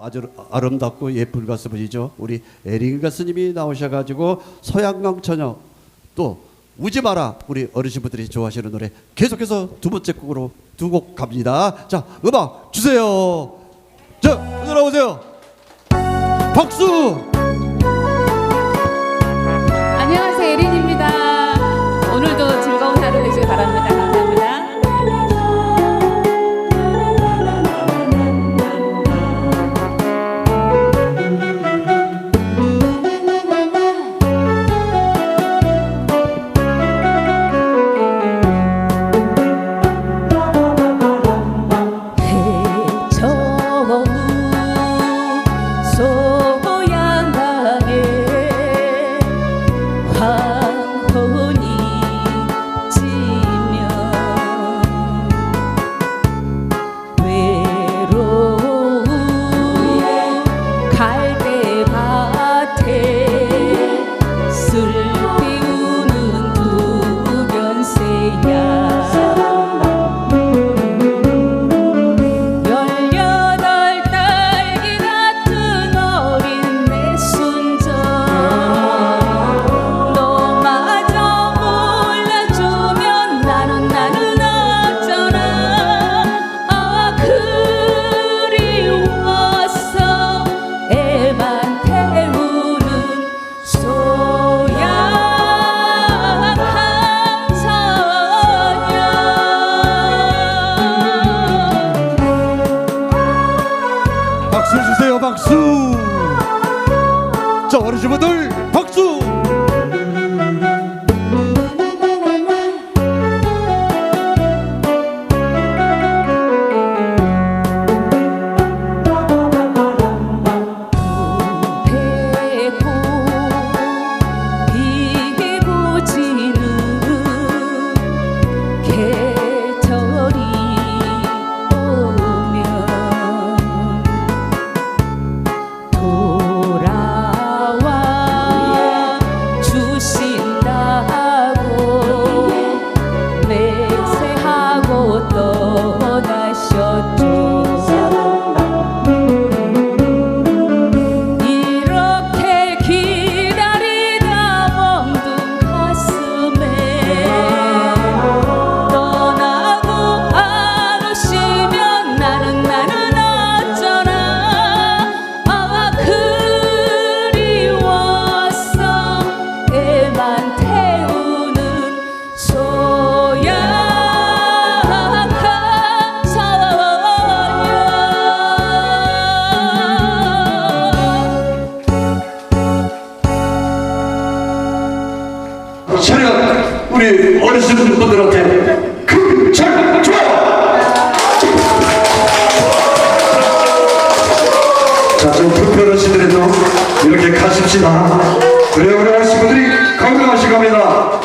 아주 아름답고 예쁜 가수분이죠. 우리 에릭 가수님이 나오셔가지고 서양강 처녀 또 우지 마라 우리 어르신분들이 좋아하시는 노래 계속해서 두 번째 곡으로 두 곡 갑니다. 자 음악 주세요. 자 나오세요. 박수. 박수. 저녁 우리 어르신 분들한테 금절 줘요. 자, 좀 불편하시더라도 이렇게 가십시다. 그래 우리 아저씨분들이 건강하시 겁니다.